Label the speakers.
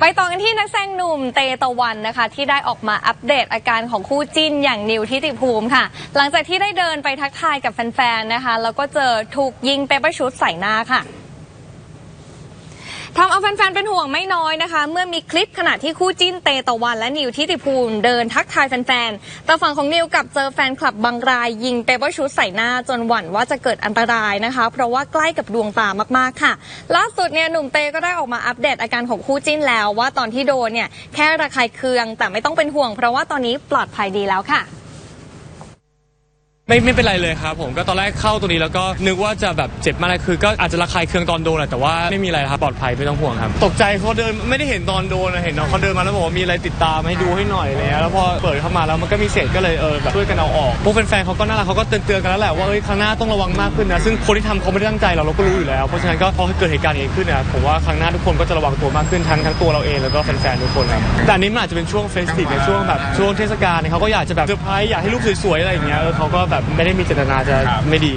Speaker 1: ไปต่อกันที่นักแสดงหนุ่มเตตะวันนะคะ ที่ได้ออกมาอัปเดตอาการของคู่จิ้นอย่างนิวทิติภูมิค่ะ หลังจากที่ได้เดินไปทักทายกับแฟนๆนะคะ แล้วก็เจอถูกยิงเปเปอร์ชุดใส่หน้าค่ะ ทำเอาแฟนๆ เป็นห่วงไม่น้อยนะคะ เมื่อมีคลิปขณะที่คู่จิ้นเตตะวันและนิวทิติภูมิเดินทักทายแฟนๆ แต่ฝั่งของนิวกับเจอแฟนคลับบางรายยิงเปเปอร์ชุดใส่หน้าจนหวั่นว่าจะเกิดอันตรายนะคะ เพราะว่าใกล้กับดวงตามากๆค่ะ ล่าสุดเนี่ยหนุ่มเตก็ได้ออกมาอัปเดตอาการของคู่จิ้นแล้ว ว่าตอนที่โดนเนี่ยแค่ระคายเคืองแต่ไม่ต้องเป็นห่วง เพราะว่าตอนนี้ปลอดภัยดีแล้วค่ะ
Speaker 2: ไม่ไม่เป็นไรเลยครับผมก็ตอนแรกเข้าตัวนี้แล้วก็นึกว่าจะแบบเจ็บมากเลยคือ ก็อาจจะระคายเคืองตอนโดนแหละแต่ว่าไม่มีอะไรครับปลอดภัยไม่ต้องห่วงครับ ตกใจเขาเดินไม่ได้เห็นตอนโดนนะเห็นน้องเขาเดินมาแล้วบอกว่ามีอะไรติดตามให้ดูให้หน่อยอะไรเลยแล้วพอเปิดเข้ามาแล้วมันก็มีเศษก็เลยเออแบบช่วยกันเอาออกพวกแฟนๆเขาก็น่ารักเขาก็เตือนๆกันแล้วแหละว่าเอ้ยครั้งหน้าต้องระวังมากขึ้นนะซึ่งคนที่ทำเขาไม่ได้ตั้งใจเราเราก็รู้อยู่แล้วเพราะฉะนั้นก็พอเกิดเหตุการณ์อย่างนี้ขึ้นนะผมว่าครั้งหน้าทุกคนก็จะระวังตัวมากขึ้นทั้งทั้งตัวเราเองแล้วก็แฟนๆทุกคนครับแต่อันนี้มันอาจจะเป็นช่วงเฟสติฟในช่วงแบบช่วงเทศกาลเนี่ยเขาก็อยากจะแบบเซอร์ไพรส์อยากให้รูปสวยๆอะไรอย่างเงี้ยเออเขาก็แบบไม่ได้มีเจตนาจะไม่ดี